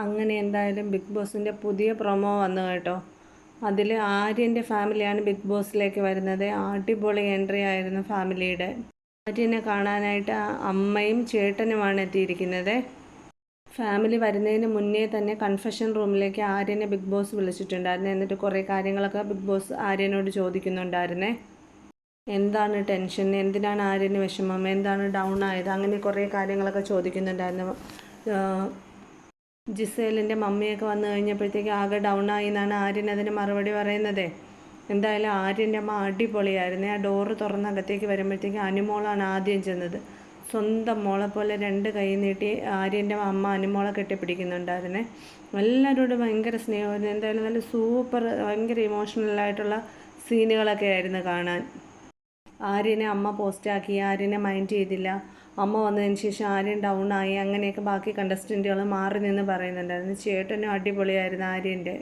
അങ്ങനെ എന്തായാലും ബിഗ് ബോസിന്റെ പുതിയ പ്രൊമോ വന്നു കേട്ടോ. അതിൽ ആര്യന്റെ ഫാമിലിയാണ് ബിഗ് ബോസിലേക്ക് വരുന്നത്. അടിപൊളി എൻട്രി ആയിരുന്നു ഫാമിലിയുടെ. ആര്യനെ കാണാനായിട്ട് അമ്മയും ചേട്ടനുമാണ് എത്തിയിരിക്കുന്നത്. ഫാമിലി വരുന്നതിന് മുന്നേ തന്നെ കൺഫെഷൻ റൂമിലേക്ക് ആര്യനെ ബിഗ് ബോസ് വിളിച്ചിട്ടുണ്ടായിരുന്നു. എന്നിട്ട് കുറേ കാര്യങ്ങളൊക്കെ ബിഗ് ബോസ് ആര്യനോട് ചോദിക്കുന്നുണ്ടായിരുന്നേ. എന്താണ് ടെൻഷൻ? എന്തിനാണ് ആര്യന് വിഷമം? എന്താണ് ഡൗൺ ആയത്? അങ്ങനെ കുറേ കാര്യങ്ങളൊക്കെ ചോദിക്കുന്നുണ്ടായിരുന്നു. ജിസേലിന്റെ മമ്മിയൊക്കെ വന്നു കഴിഞ്ഞപ്പോഴത്തേക്ക് ആകെ ഡൗൺ ആയി എന്നാണ് ആര്യൻ അതിന് മറുപടി പറയുന്നത്. എന്തായാലും ആര്യന്റെ അമ്മ അടിപൊളിയായിരുന്നു. ആ ഡോറ് തുറന്നകത്തേക്ക് വരുമ്പോഴത്തേക്ക് അനുമോളാണ് ആദ്യം ചെന്നത്. സ്വന്തം മോളെ പോലെ രണ്ട് കൈ നീട്ടി ആര്യന്റെ അമ്മ അനുമോളെ കെട്ടിപ്പിടിക്കുന്നുണ്ടായിരുന്നേ. എല്ലാവരോടും ഭയങ്കര സ്നേഹമായിരുന്നു. എന്തായാലും നല്ല സൂപ്പർ ഭയങ്കര ഇമോഷണലായിട്ടുള്ള സീനുകളൊക്കെ ആയിരുന്നു കാണാൻ. ആര്യനെ അമ്മ പോസ്റ്റാക്കി ആര്യനെ മൈൻഡ് ചെയ്തില്ല. അമ്മ വന്നതിന് ശേഷം ആര്യൻ ഡൗൺ ആയി അങ്ങനെയൊക്കെ ബാക്കി കണ്ടസ്റ്റന്റുകൾ മാറി നിന്ന് പറയുന്നുണ്ടായിരുന്നു. ചേട്ടനും അടിപൊളിയായിരുന്നു ആര്യന്റെ.